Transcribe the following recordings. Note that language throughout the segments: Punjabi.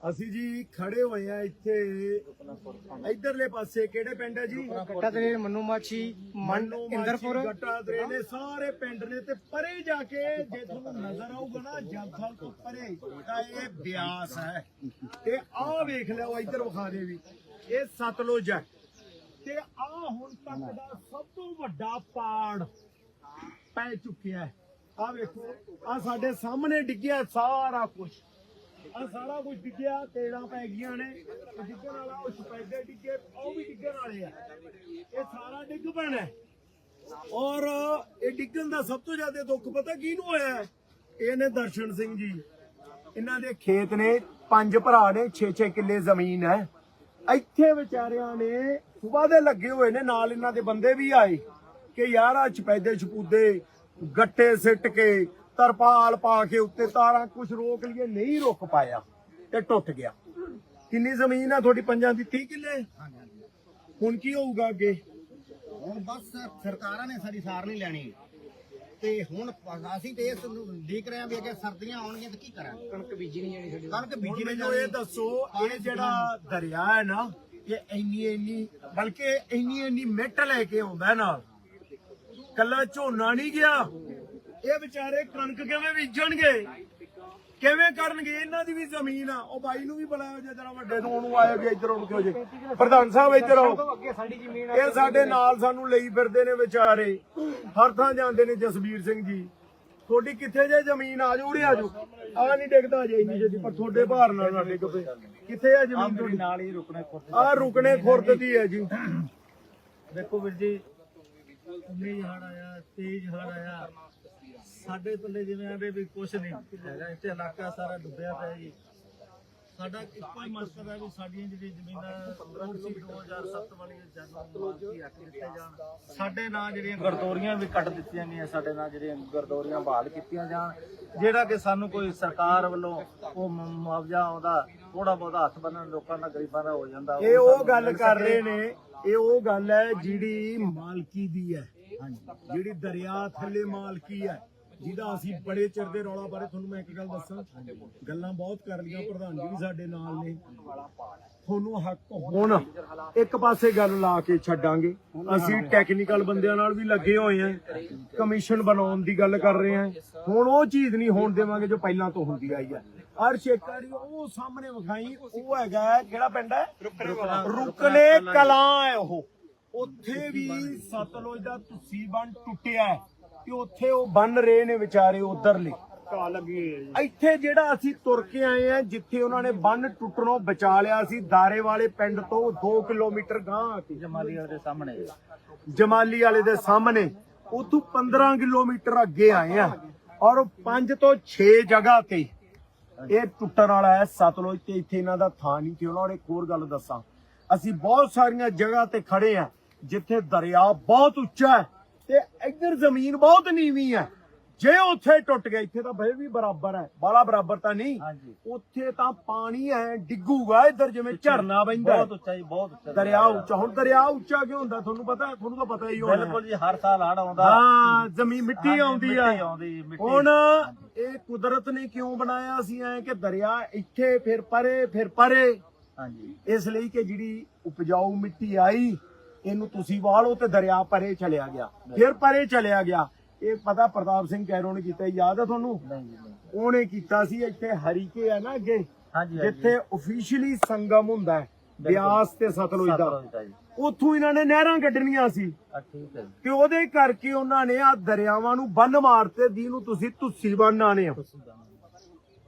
ਅਸੀਂ ਜੀ ਖੜੇ ਹੋਏ ਆ ਇੱਥੇ। ਇਧਰਲੇ ਪਾਸੇ ਕਿਹੜੇ ਪਿੰਡ ਹੈ ਜੀ? ਗੱਟਾ ਦਲੇਰ ਮੰਨੂ ਮਾਛੀ ਮੰਡ ਮੰਨੂ ਇੰਦਰਪੁਰ। ਗੱਟਾ ਦਰੇ ਨੇ ਸਾਰੇ ਪਿੰਡ ਨੇ ਤੇ ਪਰੇ ਜਾ ਕੇ ਜੇ ਤੁਹਾਨੂੰ ਨਜ਼ਰ ਆਊਗਾ ਨਾ ਜੰਥਲ ਤੋਂ ਪਰੇ ਤਾਂ ਇਹ ਬਿਆਸ ਹੈ। ਤੇ ਆਹ ਵੇਖ ਲਿਓ ਇੱਧਰ ਵਿਖਾ ਦੇ ਵੀ। ਇਹ ਸਤਲੁਜ ਹੈ। ਤੇ ਆਹ ਹੁਣ ਤੱਕ ਦਾ ਸਭ ਤੋਂ ਵੱਡਾ ਪਾੜ ਪੈ ਚੁੱਕਿਆ ਹੈ। ਆਹ ਵੇਖੋ ਆ ਸਾਡੇ ਸਾਹਮਣੇ ਡਿੱਗਿਆ ਸਾਰਾ ਕੁਝ ਆ ਸਾਰਾ ਕੁਝ ਡਿੱਗਿਆ, ਤੇੜਾਂ ਪੈ ਗਈਆਂ ਨੇ। ਤੇ ਡਿੱਗਣ ਵਾਲਾ ਉਹ ਸਪੈਦੇ ਡਿੱਗੇ, ਉਹ ਵੀ ਡਿੱਗਣ ਵਾਲੇ ਆ। ਇਹ ਸਾਰਾ ਡਿੱਗ ਪੈਣਾ। ਔਰ ਇਹ ਡਿੱਗਣ ਦਾ ਸਭ ਤੋਂ ਜ਼ਿਆਦਾ ਦੁੱਖ ਪਤਾ ਕਿਹਨੂੰ ਹੋਇਆ? ਇਹ ਨੇ ਦਰਸ਼ਨ ਸਿੰਘ ਜੀ। ਇਹਨਾਂ ਦੇ ਖੇਤ ਨੇ, ਪੰਜ ਭਰਾ ਨੇ 6-6 ਕਿੱਲੇ ਜ਼ਮੀਨ ਹੈ। ਇੱਥੇ ਵਿਚਾਰਿਆਂ ਨੇ ਸੁਬਾਹ ਦੇ ਲੱਗੇ ਹੋਏ ਨੇ, ਨਾਲ ਇਹਨਾਂ ਦੇ ਬੰਦੇ ਵੀ ਆਏ ਕਿ ਯਾਰ ਆ ਚਪੈਦੇ ਛਪੂਦੇ ਗੱਟੇ ਸਿੱਟ ਕੇ ਤਰਪਾਲ ਪਾ ਕੇ ਉੱਤੇ ਤਾਰਾਂ ਕੁਝ ਰੋਕ ਲਈਏ ਨਹੀਂ ਰੁਕ ਪਾਇਆ ਤੇ ਟੁੱਟ ਗਿਆ। ਕਿੰਨੀ ਜ਼ਮੀਨ ਆ ਤੁਹਾਡੀ ਪੰਜਾਂ ਦੀ? 30 ਕਿੱਲੇ? ਹੁਣ ਕੀ ਹੋਊਗਾ ਅੱਗੇ? ਹੁਣ ਬਸ ਸਰਕਾਰਾਂ ਨੇ ਸਾਡੀ ਸਾਰ ਨਹੀਂ ਲੈਣੀ। ਤੇ ਹੁਣ ਅਸੀਂ ਤੇ ਇਸ ਨੂੰ ਦੇਖ ਰਹੇ ਹਾਂ ਵੀ ਅੱਗੇ ਸਰਦੀਆਂ ਆਉਣਗੀਆਂ ਤੇ ਕੀ ਕਰਾਂਗੇ? ਕਣਕ ਬੀਜੀ ਨਹੀਂ ਜਾਣੀ ਸਾਡੀ। ਕਣਕ ਬੀਜੀ ਨਹੀਂ ਮੈਨੂੰ ਇਹ ਦੱਸੋ ਇਹ ਜਿਹੜਾ ਦਰਿਆ ਹੈ ਨਾ ਇਹ ਇੰਨੀ ਇੰਨੀ ਬਲਕਿ ਇੰਨੀ ਇੰਨੀ ਮਿੱਟ ਲੈ ਕੇ ਆਉਂਦਾ ਨਾਲ। ਕੱਲਾ ਝੋਨਾ ਨਹੀਂ ਗਿਆ। ਇਹ ਵਿਚਾਰੇ ਕਣਕ ਕਿਵੇਂ ਬੀਜਣਗੇ? ਕਿਵੇਂ ਕਰਨਗੇ? ਇਹਨਾਂ ਦੀ ਵੀ ਜ਼ਮੀਨ ਆ। ਉਹ ਬਾਈ ਨੂੰ ਵੀ ਬੁਲਾਇਆ ਜੇ ਜਰਾ ਵੱਡੇ ਤੋਂ ਉਹਨੂੰ ਆਏ ਵੀ ਇੱਧਰ ਉਹਨੂੰ ਕਿਉਂ ਜੇ। ਪ੍ਰਧਾਨ ਸਾਹਿਬ ਇੱਧਰ ਆਓ। ਇਹ ਸਾਡੇ ਨਾਲ ਸਾਨੂੰ ਲਈ ਫਿਰਦੇ ਨੇ ਵਿਚਾਰੇ। ਹਰ ਥਾਂ ਜਾਂਦੇ ਨੇ ਜਸਵੀਰ ਸਿੰਘ ਜੀ। ਤੁਹਾਡੀ ਕਿੱਥੇ ਜੇ ਜ਼ਮੀਨ? ਆ ਜਾਓ ਆ ਜਾਓ। ਆ ਨਹੀਂ ਡਿੱਗਦਾ ਜੇ ਇੰਨੀ ਜਿਹੀ ਪਰ ਤੁਹਾਡੇ ਭਾਰ ਨਾਲ ਨਾ ਡਿੱਗ ਪਏ। ਕਿੱਥੇ ਆ ਜ਼ਮੀਨ ਤੁਹਾਡੀ? ਨਾਲ ਹੀ ਰੁਕਣਾ ਖੁਰਦ ਆ ਰੁਕਣੇ ਖੁਰਦ ਦੀ ਹੈ ਜੀ। ਦੇਖੋ ਵੀਰ ਜੀ 19 ਹੜ ਆਇਆ 23 ਹੜ ਆਇਆ। ਸਾਡੇ ਪੱਲੇ ਜਿਵੇਂ ਆਦੇ ਵੀ ਕੁਛ ਨਹੀਂ। ਹੈਗਾ ਇੱਥੇ ਇਲਾਕਾ ਸਾਰਾ ਡੁੱਬਿਆ ਪਿਆ ਜੀ। ਸਾਡਾ ਇੱਕੋ ਹੀ ਮਕਸਦ ਹੈ ਵੀ ਸਾਡੀਆਂ ਜਿਹੜੀ ਜ਼ਮੀਨਾਂ ਰੋਡ ਸੀ 2007 ਵਾਲੀਆਂ ਜਾਨਾਂ ਮਾਲਕੀ ਹੱਕ ਦਿੱਤੇ ਜਾਣ। ਸਾਡੇ ਨਾਂ ਜਿਹੜੀਆਂ ਗਰਦੌਰੀਆਂ ਵੀ ਕੱਟ ਦਿੱਤੀਆਂ ਗਈਆਂ ਸਾਡੇ ਨਾਂ ਜਿਹੜੀਆਂ ਗਰਦੌਰੀਆਂ ਬਹਾਲ ਕੀਤੀਆਂ ਜਾਣ। ਜਿਹੜਾ ਕਿ ਸਾਨੂੰ ਕੋਈ ਸਰਕਾਰ ਵੱਲੋਂ ਉਹ ਮੁਆਵਜ਼ਾ ਆਉਂਦਾ ਥੋੜਾ ਬਹੁਤਾ ਹੱਥ ਬੰਨਣ ਲੋਕਾਂ ਦਾ ਗਰੀਬਾਂ ਦਾ ਹੋ ਜਾਂਦਾ ਇਹ ਉਹ ਗੱਲ ਕਰ ਰਹੇ ਨੇ ਇਹ ਉਹ ਗੱਲ ਹੈ ਜਿਹੜੀ ਮਾਲਕੀ ਦੀ ਹੈ। ਜਿਹੜੀ ਦਰਿਆ ਥੱਲੇ ਮਾਲਕੀ ਹੈ। ਜਿਹਦਾ ਅਸੀਂ ਬੜੇ ਚਿਰ ਦੇ ਰੌਲਾ ਬਾਰੇ ਤੁਹਾਨੂੰ ਮੈਂ ਇੱਕ ਗੱਲ ਦੱਸਾਂ। ਗੱਲਾਂ ਬਹੁਤ ਕਰ ਲਈਆਂ ਪ੍ਰਧਾਨ ਜੀ ਵੀ ਸਾਡੇ ਨਾਲ ਨੇ। ਤੁਹਾਨੂੰ ਹੱਕ ਹੁਣ ਇੱਕ ਪਾਸੇ ਗੱਲ ਲਾ ਕੇ ਛੱਡਾਂਗੇ। ਅਸੀਂ ਟੈਕਨੀਕਲ ਬੰਦਿਆਂ ਨਾਲ ਵੀ ਲੱਗੇ ਹੋਏ ਆਂ ਕਮਿਸ਼ਨ ਬਣਾਉਣ ਦੀ ਗੱਲ ਕਰ ਰਹੇ ਆਂ ਹੁਣ ਉਹ ਚੀਜ਼ ਨਹੀਂ ਹੋਣ ਦੇਵਾਂਗੇ ਜੋ ਪਹਿਲਾਂ ਤੋਂ ਹੁੰਦੀ ਆਈ ਹੈ ਹਰ ਸ਼ੇਕਾਰੀ ਉਹ ਸਾਹਮਣੇ ਵਿਖਾਈ ਉਹ ਹੈਗਾ ਹੈ, ਕਿਹੜਾ ਪਿੰਡ ਹੈ? ਰੁਕਨੇ ਕਲਾਂ ਹੈ ਉਹ। ਉੱਥੇ ਵੀ ਸਤਲੁਜ ਦਾ ਤੁਸੀਂ ਬਣ ਟੁੱਟਿਆ ਤੇ ਉੱਥੇ ਉਹ ਬੰਨ ਰਹੇ ਨੇ ਵਿਚਾਰੇ ਉਧਰਲੇ। ਘਾ ਲੱਗੀ ਇੱਥੇ ਜਿਹੜਾ ਅਸੀਂ ਤੁਰ ਕੇ ਆਏ ਆ ਜਿੱਥੇ ਉਹਨਾਂ ਨੇ ਬੰਨ ਟੁੱਟਣੋਂ ਬਚਾ ਲਿਆ ਸੀ ਦਾਰੇ ਵਾਲੇ ਪਿੰਡ ਤੋਂ 2 ਕਿਲੋਮੀਟਰ ਗਾਂ ਆ ਕੇ ਜਮਾਲੀ ਦੇ ਸਾਹਮਣੇ ਜਮਾਲੀ ਵਾਲੇ ਦੇ ਸਾਹਮਣੇ। ਉਥੋਂ 15 ਕਿਲੋਮੀਟਰ ਅੱਗੇ ਆਏ ਆ ਔਰ 5 ਤੋਂ 6 ਜਗ੍ਹਾ ਤੇ ਇਹ ਟੁੱਟਣ ਵਾਲਾ ਹੈ ਸਤਲੁਜ ਤੇ। ਇੱਥੇ ਇਹਨਾਂ ਦਾ ਥਾਂ ਨਹੀਂ ਤੇ ਉਹਨਾਂ ਨੇ ਇੱਕ ਹੋਰ ਗੱਲ ਦੱਸਾਂ। ਅਸੀਂ ਬਹੁਤ ਸਾਰੀਆਂ ਜਗ੍ਹਾ ਤੇ ਖੜੇ ਆ ਜਿੱਥੇ ਦਰਿਆ ਬਹੁਤ ਉੱਚਾ ਹੈ। ਇੱਧਰ ਜ਼ਮੀਨ ਬਹੁਤ ਨੀਵੀਂ ਹੈ ਜੇ ਉੱਥੇ ਟੁੱਟ ਗਿਆ ਇੱਥੇ ਤਾਂ ਭਏ ਵੀ ਬਰਾਬਰ ਹੈ ਬਾਲਾ ਬਰਾਬਰ ਤਾਂ ਨਹੀਂ। ਹਾਂਜੀ। ਉੱਥੇ ਤਾਂ ਪਾਣੀ ਹੈ ਡਿੱਗੂਗਾ ਇੱਧਰ ਜਿਵੇਂ ਝਰਨਾ ਵਹਿੰਦਾ। ਬਹੁਤ ਉੱਚਾ ਜੀ ਬਹੁਤ ਉੱਚਾ ਦਰਿਆ ਉੱਚਾ ਹੁਣ ਦਰਿਆ ਉੱਚਾ ਕਿਉਂ ਹੁੰਦਾ? ਤੁਹਾਨੂੰ ਪਤਾ ਤੁਹਾਨੂੰ ਤਾਂ ਪਤਾ ਹੀ ਹੋਣਾ। ਬਿਲਕੁਲ ਜੀ ਹਰ ਸਾਲ ਹੜ ਆਉਂਦਾ। ਹਾਂ ਜ਼ਮੀਨ ਮਿੱਟੀ ਆਉਂਦੀ ਆ। ਹੁਣ ਇਹ ਕੁਦਰਤ ਨੇ ਕਿਉਂ ਬਣਾਇਆ? ਸੀ ਐ ਕਿ ਦਰਿਆ ਇੱਥੇ ਫਿਰ ਪਰੇ ਫਿਰ ਪਰੇ। ਹਾਂਜੀ। ਇਸ ਲਈ ਕਿ ਜਿਹੜੀ ਉਪਜਾਊ ਮਿੱਟੀ ਆਈ ਇਹਨੂੰ ਤੁਸੀਂ ਵਾਲੋ ਤੇ ਦਰਿਆ ਪਰੇ ਚਲਿਆ ਗਿਆ। ਫਿਰ ਪਰੇ ਚਲਿਆ ਗਿਆ। ਇਹ ਪਤਾ ਪ੍ਰਤਾਪ ਸਿੰਘ ਕੈਰੋਂ ਨੇ ਕੀਤਾ ਯਾਦ ਆ ਤੁਹਾਨੂੰ? ਉਹਨੇ ਕੀਤਾ ਸੀ ਇੱਥੇ ਹਰੀਕੇ ਆ ਨਾ ਅੱਗੇ ਜਿੱਥੇ ਅਫੀਸ਼ੀਅਲੀ ਸੰਗਮ ਹੁੰਦਾ ਹੈ ਬਿਆਸ ਤੇ ਸਤਲੁਜ ਦਾ। ਦਾ ਉੱਥੋਂ ਇਹਨਾਂ ਨੇ ਨਹਿਰਾਂ ਕੱਢਣੀਆਂ ਸੀ। ਹੈ ਤੇ ਉਹਦੇ ਕਰਕੇ ਉਹਨਾਂ ਨੇ ਆ ਦਰਿਆਵਾਂ ਨੂੰ ਬੰਨ ਮਾਰਤੇ ਜਿਹਨੂੰ ਤੁਸੀਂ ਤੁੱਸੀ ਬੰਨ ਆਣੇ ਜਾਣੋ।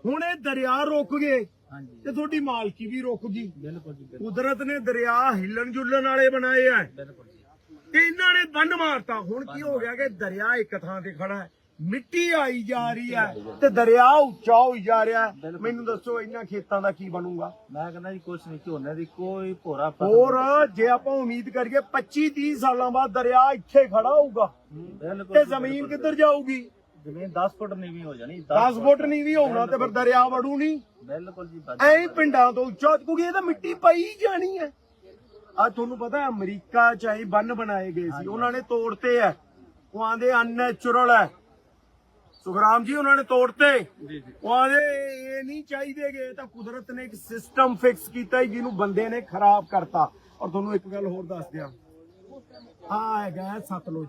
ਹੁਣ ਇਹ ਦਰਿਆ ਰੁਕ ਗਏ। ਤੇ ਤੁਹਾਡੀ ਮਾਲਕੀ ਵੀ ਰੁਕ ਗਈ। ਬਿਲਕੁਲ ਜੀ ਕੁਦਰਤ ਨੇ ਦਰਿਆ ਹਿੱਲਣ ਜੁਲਣ ਵਾਲੇ ਬਣਾਏ ਆ। ਬਿਲਕੁਲ ਜੀ। ਤੇ ਇਹਨਾਂ ਨੇ ਬੰਨ ਮਾਰਤਾ। ਹੁਣ ਕੀ ਹੋ ਗਿਆ ਕਿ ਦਰਿਆ ਇੱਕ ਥਾਂ ਤੇ ਖੜਾ ਹੈ। ਮਿੱਟੀ ਆਈ ਜਾ ਰਹੀ ਹੈ ਤੇ ਦਰਿਆ ਉੱਚਾ ਹੋਈ ਜਾ ਰਿਹਾ ਮੈਨੂੰ ਦੱਸੋ ਇਹਨਾਂ ਖੇਤਾਂ ਦਾ ਕੀ ਬਣੂਗਾ? ਮੈਂ ਕਹਿੰਦਾ ਜੀ ਕੁਛ ਨਹੀਂ ਝੋਨੇ ਦੀ ਕੋਈ ਭੋਰਾ ਹੋਰ ਜੇ ਆਪਾਂ ਉਮੀਦ ਕਰੀਏ 25 30 ਸਾਲਾਂ ਬਾਅਦ ਦਰਿਆ ਇੱਥੇ ਖੜਾ ਹੋਊਗਾ। ਤੇ ਜ਼ਮੀਨ ਕਿੱਧਰ ਜਾਊਗੀ? ਜ਼ਮੀਨ 10 ਫੁੱਟ ਨੀਵੀਂ ਹੋ ਜਾਣੀ 10 ਫੁੱਟ ਨਹੀਂ ਵੀ ਹੋਣਾ ਤੇ ਫਿਰ ਦਰਿਆ ਵੜੂ ਨਹੀਂ ਬਿਲਕੁਲ ਜੀ ਬਸ। ਐਂ ਪਿੰਡਾਂ ਤੋਂ ਉੱਚਾ ਕਿਉਂਕਿ ਇਹ ਤਾਂ ਮਿੱਟੀ ਪਈ ਜਾਣੀ ਹੈ। ਆ ਤੁਹਾਨੂੰ ਪਤਾ ਹੈ, ਅਮਰੀਕਾ ਚ ਆਈ ਬੰਨ ਬਣਾਏ ਗਏ ਸੀ ਉਹਨਾਂ ਨੇ ਤੋੜਤੇ ਐ ਉਹ ਆਂਦੇ ਅਨਨੈਚੁਰਲ ਹੈ। ਸੁਖਰਾਮ ਜੀ ਉਹਨਾਂ ਨੇ ਤੋੜਤੇ। ਉਹ ਆਦੇ ਇਹ ਨਹੀਂ ਚਾਹੀਦੇਗੇ ਇਹ ਤਾਂ ਕੁਦਰਤ ਨੇ ਇੱਕ ਸਿਸਟਮ ਫਿਕਸ ਕੀਤਾ ਜਿਹਨੂੰ ਬੰਦੇ ਨੇ ਖਰਾਬ ਕਰਤਾ। ਔਰ ਤੁਹਾਨੂੰ ਇੱਕ ਗੱਲ ਹੋਰ ਦੱਸ ਦਿਆਂ। ਆ ਹੈਗਾ ਸਤਲੁਜ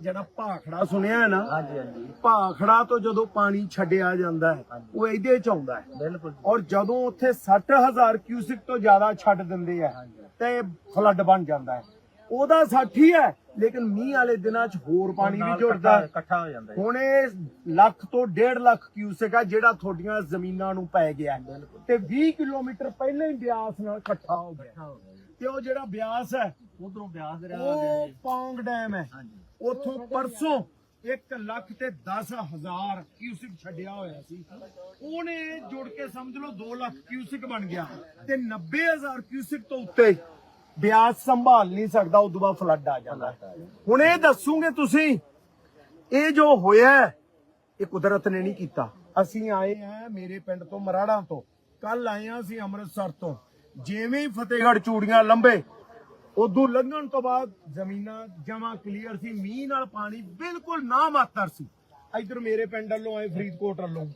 ਜਿਹੜਾ ਭਾਖੜਾ ਸੁਣਿਆ ਹੈ ਨਾ? ਹਾਂਜੀ ਹਾਂਜੀ। ਭਾਖੜਾ ਤੋਂ ਜਦੋਂ ਪਾਣੀ ਛੱਡਿਆ ਜਾਂਦਾ ਹੈ ਉਹ ਇਹਦੇ ਚ ਆਉਂਦਾ ਹੈ। ਬਿਲਕੁਲ ਔਰ ਜਦੋਂ ਉੱਥੇ 60000 ਕਿਊਸਿਕ ਤੋਂ ਜ਼ਿਆਦਾ ਛੱਡ ਦਿੰਦੇ ਆ ਤੇ ਫਲੱਡ ਬਣ ਜਾਂਦਾ ਹੈ। ਉਹਦਾ 60 ਹੀ ਹੈ ਲੇਕਿਨ ਮੀਂਹ ਵਾਲੇ ਦਿਨਾਂ 'ਚ ਹੋਰ ਪਾਣੀ ਵੀ ਜੁੜਦਾ ਇਕੱਠਾ ਹੋ। ਜਾਂਦਾ ਹੁਣ ਇਹ ਲੱਖ ਤੋਂ 1.5 ਲੱਖ ਕਿਊਸਿਕ ਆ ਜਿਹੜਾ ਤੁਹਾਡੀਆਂ ਜ਼ਮੀਨਾਂ ਨੂੰ ਪੈ ਗਿਆ। ਤੇ 20 ਕਿਲੋਮੀਟਰ ਪਹਿਲਾਂ ਹੀ ਬਿਆਸ ਨਾਲ ਇਕੱਠਾ ਹੋ ਗਿਆ। ਤੇ ਉਹ ਜਿਹੜਾ ਬਿਆਸ ਹੈ ਉਧਰੋਂ ਬਿਆਸ ਦਰਿਆ ਉਹ ਪੌਂਗ ਡੈਮ ਹੈ। ਉਥੋਂ ਪਰਸੋਂ 1 ਲੱਖ ਤੇ 10 ਹਜ਼ਾਰ ਕਿਊਸਿਕ ਛੱਡਿਆ ਹੋਇਆ ਸੀ। ਉਹਨੇ ਜੁੜ ਕੇ ਸਮਝ ਲਓ 2 ਲੱਖ ਕਿਊਸਿਕ ਬਣ ਗਿਆ ਤੇ 90 ਹਜ਼ਾਰ ਕਿਊਸਿਕ ਤੋਂ ਉੱਤੇ ਬਿਆਸ ਸੰਭਾਲ ਨਹੀਂ ਸਕਦਾ ਉਦੋਂ ਬਾਅਦ ਫਲੱਡ ਆ ਜਾਂਦਾ। ਹੁਣ ਇਹ ਦੱਸੂਗੇ ਤੁਸੀਂ ਇਹ ਜੋ ਹੋਇਆ ਹੈ, ਇਹ ਕੁਦਰਤ ਨੇ ਨਹੀਂ ਕੀਤਾ। ਅਸੀਂ ਆਏ ਆ ਮੇਰੇ ਪਿੰਡ ਤੋਂ ਮਰਾੜਾ ਤੋਂ। ਕੱਲ ਆਏ ਆ ਅਸੀਂ ਅੰਮ੍ਰਿਤਸਰ ਤੋਂ। ਜਿਵੇਂ ਹੀ ਫਤਿਹਗੜ੍ਹ ਚੂੜੀਆਂ ਲੰਬੇ, ਉਦੋਂ ਲੰਘਣ ਤੋਂ ਬਾਅਦ ਜ਼ਮੀਨਾਂ ਜਮਾ ਕਲੀਅਰ ਸੀ, ਮੀਂਹ ਨਾਲ ਪਾਣੀ ਬਿਲਕੁਲ ਨਾ ਮਾਤਰ ਸੀ। ਇਧਰ ਮੇਰੇ ਪਿੰਡ ਵੱਲੋਂ ਆਏ, ਫਰੀਦਕੋਟ ਵੱਲੋਂ।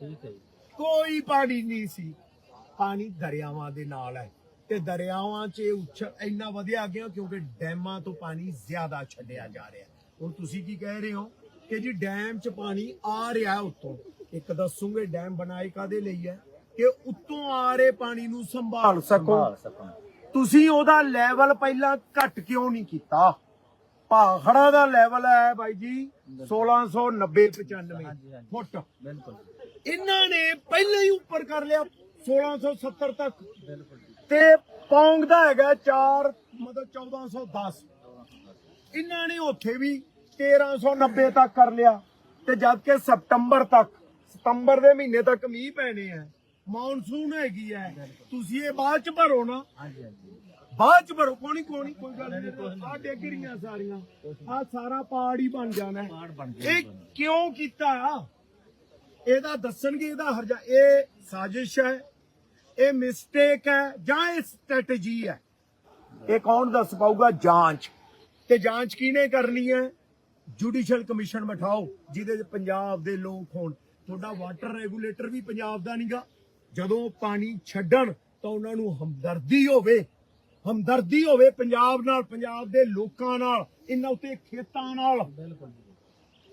ਕੋਈ ਪਾਣੀ ਨਹੀਂ ਸੀ। ਪਾਣੀ ਦਰਿਆਵਾਂ ਦੇ ਨਾਲ ਹੈ ਤੇ ਦਰਿਆਵਾਂ 'ਚ ਉੱਛ ਇੰਨਾ ਵਧਿਆ ਗਿਆ ਕਿਉਂਕਿ ਡੈਮਾਂ ਤੋਂ ਪਾਣੀ ਜ਼ਿਆਦਾ ਛੱਡਿਆ ਜਾ ਰਿਹਾ। ਹੁਣ ਤੁਸੀਂ ਕੀ ਕਹਿ ਰਹੇ ਹੋ ਕਿ ਜੀ ਡੈਮ 'ਚ ਪਾਣੀ ਆ ਰਿਹਾ ਉੱਤੋਂ? ਇੱਕ ਦੱਸੂਗੇ, ਡੈਮ ਬਣਾਏ ਕਾਦੇ ਲਈ ਹੈ? ਕਿ ਉੱਤੋਂ ਆ ਰਹੇ ਪਾਣੀ ਨੂੰ ਸੰਭਾਲ ਸਕੋ। ਤੁਸੀਂ ਉਹਦਾ ਲੈਵਲ ਪਹਿਲਾਂ ਘੱਟ ਕਿਉਂ ਨਹੀਂ ਕੀਤਾ? ਭਾਖੜਾ ਦਾ ਲੈਵਲ ਹੈ ਬਾਈ ਜੀ 1690 95 ਫੁੱਟ। ਬਿਲਕੁਲ। ਇਹਨਾਂ ਨੇ ਪਹਿਲਾਂ ਹੀ ਉੱਪਰ ਕਰ ਲਿਆ 1670 ਤੱਕ। ਬਿਲਕੁਲ ਤੇ ਪੌਂਗ ਦਾ ਹੈਗਾ 4 ਮਤਲਬ 1410 ਇਹਨਾਂ ਨੇ ਉੱਥੇ ਵੀ 1390 ਤੱਕ ਕਰ ਲਿਆ। ਤੇ ਜਦ ਕਿ ਸਤੰਬਰ ਤੱਕ ਸਤੰਬਰ ਦੇ ਮਹੀਨੇ ਤੱਕ ਮੀਂਹ ਪੈਣੇ ਆ। ਮੌਨਸੂਨ ਹੈਗੀ ਹੈ। ਤੁਸੀਂ ਇਹ ਬਾਅਦ ਚ ਭਰੋ ਨਾ। ਹਾਂਜੀ ਹਾਂਜੀ। ਬਾਅਦ ਚ ਭਰੋ। ਕੋਣੀ ਕੋਣੀ ਕੋਈ ਗੱਲ ਨਹੀਂ ਆ ਡਿੱਗ ਰਹੀਆਂ ਸਾਰੀਆਂ। ਆ ਸਾਰਾ ਪਹਾੜ ਹੀ ਬਣ ਜਾਣਾ। ਪਾੜ ਇਹ ਕਿਉਂ ਕੀਤਾ ਆ? ਇਹਦਾ ਦੱਸਣਗੇ ਇਹਦਾ ਹਰਜਾ। ਇਹ ਸਾਜ਼ਿਸ਼ ਹੈ। ਇਹ ਮਿਸਟੇਕ ਹੈ ਜਾਂ ਇਹ ਸਟ੍ਰੈਟਜੀ ਹੈ? ਇਹ ਕੌਣ ਦੱਸ ਪਾਊਗਾ? ਜਾਂਚ। ਤੇ ਜਾਂਚ ਕਿਹਨੇ ਕਰਨੀ ਹੈ? ਜੁਡੀਸ਼ੀਅਲ ਕਮਿਸ਼ਨ ਬਿਠਾਓ ਜਿਹਦੇ ਪੰਜਾਬ ਦੇ ਲੋਕ ਹੋਣ। ਤੁਹਾਡਾ ਵਾਟਰ ਰੈਗੂਲੇਟਰ ਵੀ ਪੰਜਾਬ ਦਾ ਨਹੀਂਗਾ ਜਦੋਂ ਪਾਣੀ ਛੱਡਣ ਤਾਂ ਉਹਨਾਂ ਨੂੰ ਹਮਦਰਦੀ ਹੋਵੇ ਹਮਦਰਦੀ ਹੋਵੇ ਪੰਜਾਬ ਨਾਲ ਪੰਜਾਬ ਦੇ ਲੋਕਾਂ ਨਾਲ ਇਹਨਾਂ ਉੱਤੇ ਖੇਤਾਂ ਨਾਲ। ਬਿਲਕੁਲ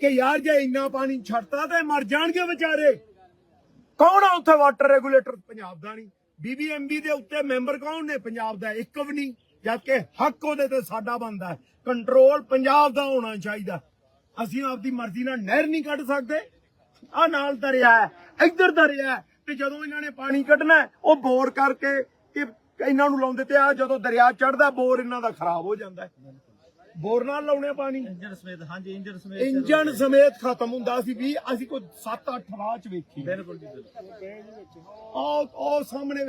ਕਿ ਯਾਰ ਜੇ ਇੰਨਾ ਪਾਣੀ ਛੱਡਤਾ ਤੇ ਮਰ ਜਾਣਗੇ ਵਿਚਾਰੇ। ਕੌਣ ਆ ਉੱਥੇ ਵਾਟਰ ਰੈਗੂਲੇਟਰ ਪੰਜਾਬ ਦਾ ਨਹੀਂ। ਬੀਬੀਐਮਬੀ ਦੇ ਉੱਤੇ ਮੈਂਬਰ ਕੌਣ ਨੇ? ਪੰਜਾਬ ਦਾ ਇੱਕ ਵੀ ਨਹੀਂ। ਜਦ ਕਿ ਹੱਕ ਉਹਦੇ ਤੇ ਸਾਡਾ ਬਣਦਾ ਕੰਟਰੋਲ ਪੰਜਾਬ ਦਾ ਹੋਣਾ ਚਾਹੀਦਾ। ਅਸੀਂ ਆਪਦੀ ਮਰਜ਼ੀ ਨਾਲ ਨਹਿਰ ਨਹੀਂ ਕੱਢ ਸਕਦੇ। ਆ ਨਾਲ ਦਰਿਆ ਹੈ। ਇੱਧਰ ਦਰਿਆ ਹੈ। ਤੇ ਜਦੋਂ ਇਹਨਾਂ ਨੇ ਪਾਣੀ ਕੱਢਣਾ ਉਹ ਬੋਰ ਕਰਕੇ ਕਿ ਇਹਨਾਂ ਨੂੰ ਲਾਉਂਦੇ ਤੇ ਆ ਜਦੋਂ ਦਰਿਆ ਚੜਦਾ ਬੋਰ ਇਹਨਾਂ ਦਾ ਖਰਾਬ ਹੋ ਜਾਂਦਾ ਹੈ। ਬੋਰ ਨਾਲ ਲਾਉਣੇ ਪਾਣੀ। ਇੰਜਨ ਸਮੇਤ ਹਾਂਜੀ ਇੰਜਨ ਸਮੇਤ ਇੰਜਨ ਸਮੇਤ ਖਤਮ ਹੁੰਦਾ ਸੀ ਵੀ ਅਸੀਂ ਕੋਈ 7-8 ਰਾਹ ਚ ਵੇਖੀ। ਬਿਲਕੁਲ ਜੀ ਬਿਲਕੁਲ। ਉਹ ਉਹ ਸਾਹਮਣੇ